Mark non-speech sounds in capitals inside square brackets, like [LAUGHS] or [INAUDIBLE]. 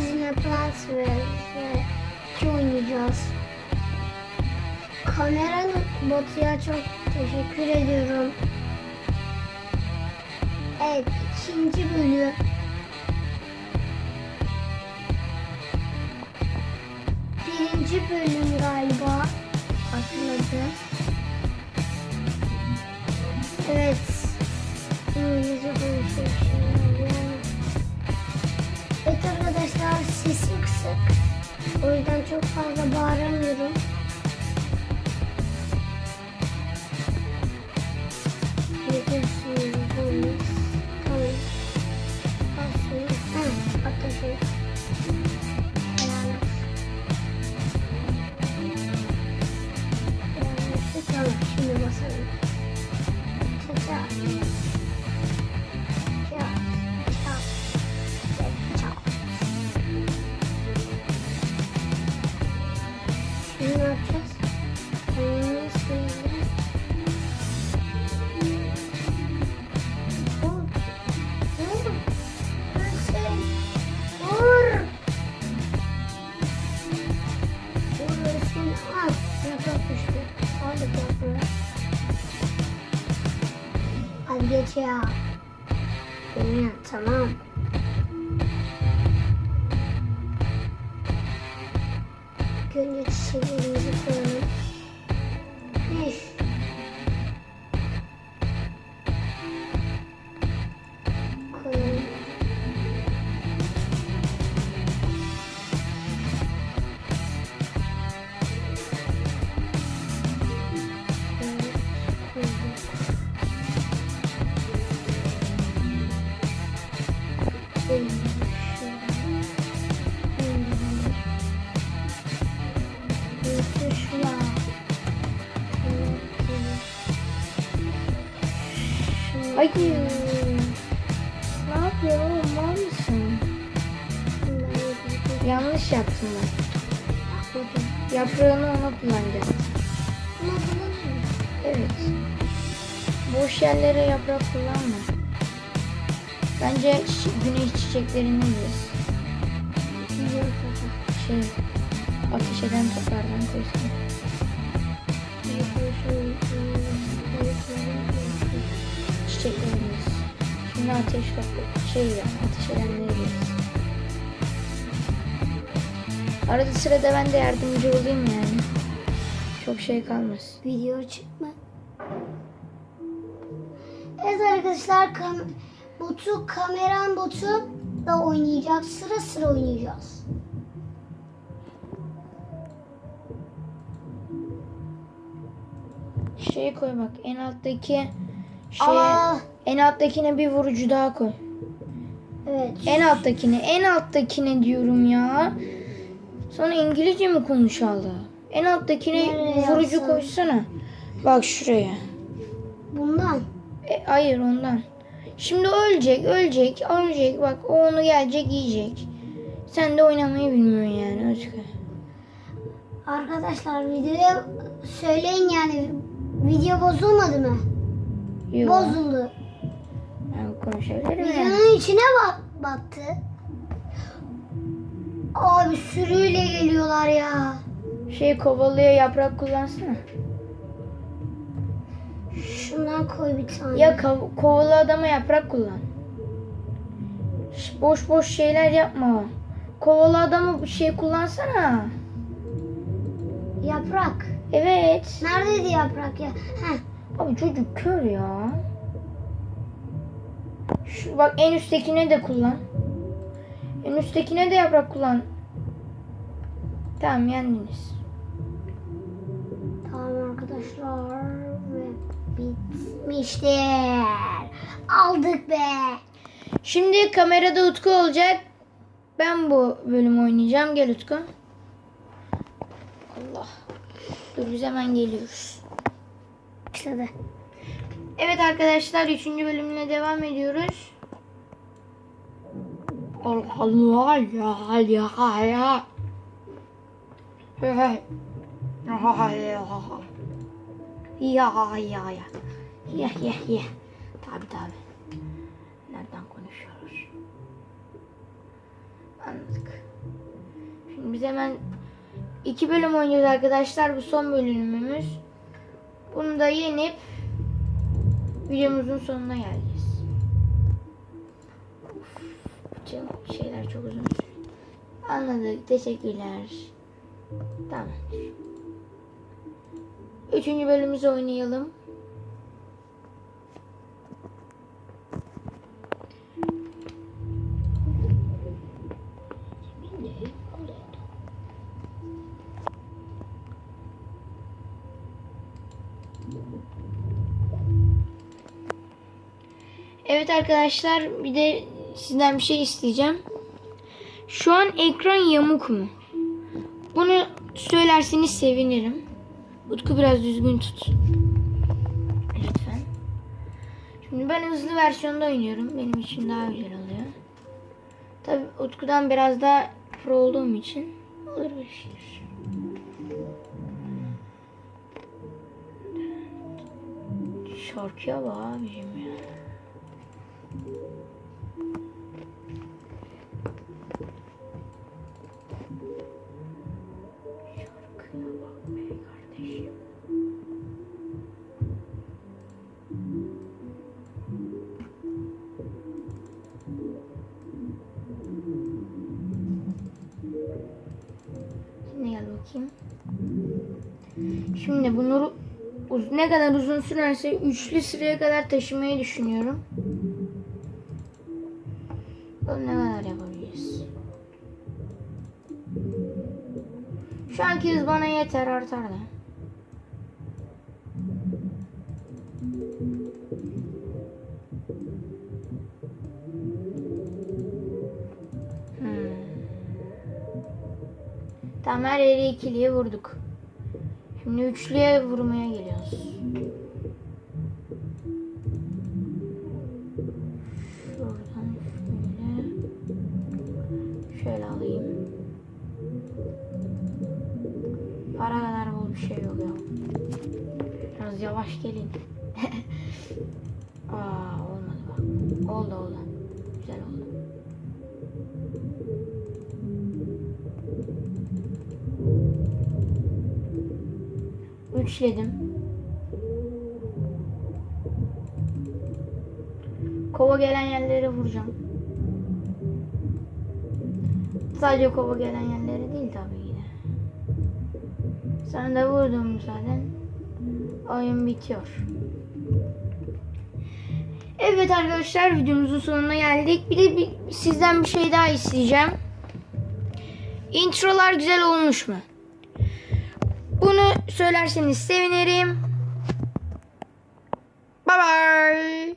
sizinle Plants 2 oynayacağız. Kameranın botuya çok teşekkür ediyorum. Evet ikinci bölüm. Birinci bölüm galiba. Hatırladım. Evet. İngilizce konuşuyor kısık. O yüzden çok fazla bağıramıyorum. Biliyorsunuz bunu. Geç ya. Tamam. İlk çiçeklerimizi koyalım. Hayır. Ne yapıyor oğlum? Mısın? Yanlış yaptım ben. Yaprağını ona kullanacaksın. Evet. Boş yerlere yaprak kullanma. Bence güneş çiçeklerini biz şey ateş eden toplardan koysun. Çiçeklerimiz. Şimdi ateş toplu şey ya ateş edenleri biz. Arada sırada ben de yardımcı olayım yani. Çok şey kalmaz. Video çıkma. Evet arkadaşlar kam botu kameran botu da oynayacak. Sıra sıra oynayacağız. Şeyi koy bak en alttaki şeye Aa, en alttakine bir vurucu daha koy. evet. En alttakine, en alttakine diyorum ya. Sonra İngilizce mi konuşalım? En alttakine Nereye vurucu yazsam? koysana. Bak şuraya. Bundan. E, hayır ondan. Şimdi ölecek, ölecek, ölecek. Bak o onu gelecek, yiyecek. Sen de oynamayı bilmiyorsun yani Özgür. Arkadaşlar videoya söyleyin yani video bozulmadı mı? Yok. Bozuldu. Ben konuşabilirim. Videonun içine bat, battı. Abi sürüyle geliyorlar ya. Şey kovalıya yaprak kullansana. Şundan koy bir tane. Ya kav- kovalı adama yaprak kullan. Boş boş şeyler yapma. Kovalı adamı bir şey kullansana. Yaprak. Evet. Neredeydi yaprak ya? Heh. Abi çocuk kör ya. Şu, bak en üsttekine de kullan. En üsttekine de yaprak kullan. Tamam yendiniz. Tamam arkadaşlar ve bitmiştir. Aldık be. Şimdi kamerada Utku olacak. Ben bu bölüm oynayacağım. Gel Utku. Allah. Dur biz hemen geliyoruz. Başladı. Evet arkadaşlar 3. bölümle devam ediyoruz. Allah ya ya ya. Ya ya ya ya. Ya ya ya. Tabi tabi. Nereden konuşuyoruz? Anladık. Şimdi biz hemen iki bölüm oynayacağız arkadaşlar. Bu son bölümümüz. Bunu da yenip videomuzun sonuna geleceğiz. Bu şeyler çok uzun. Anladık. Teşekkürler. Tamam. Üçüncü bölümümüzü oynayalım. Evet arkadaşlar bir de sizden bir şey isteyeceğim. Şu an ekran yamuk mu? Bunu söylerseniz sevinirim. Utku biraz düzgün tut. Lütfen. Şimdi ben hızlı versiyonda oynuyorum. Benim için daha güzel oluyor. Tabi Utku'dan biraz daha pro olduğum için olur bir şey. Şarkıya bak abicim ya. Şimdi bunu uz- ne kadar uzun sürerse üçlü sıraya kadar taşımayı düşünüyorum. Bakalım ne kadar yapabiliriz. Şu anki hız bana yeter artar da. Hmm. Tamam her yeri ikiliye vurduk. Şimdi üçlüye vurmaya geliyoruz. Şuradan şöyle. Şöyle alayım. Para kadar bol bir şey yok ya. Biraz yavaş gelin. [LAUGHS] Aa olmadı bak. Oldu oldu. Güzel oldu. Üçledim. Kova gelen yerlere vuracağım. Sadece kova gelen yerlere değil tabii ki. Sana da vurdum zaten. Oyun bitiyor. Evet arkadaşlar videomuzun sonuna geldik. Bir de bir, sizden bir şey daha isteyeceğim. Introlar güzel olmuş mu? Bunu söylerseniz sevinirim. Bye bye.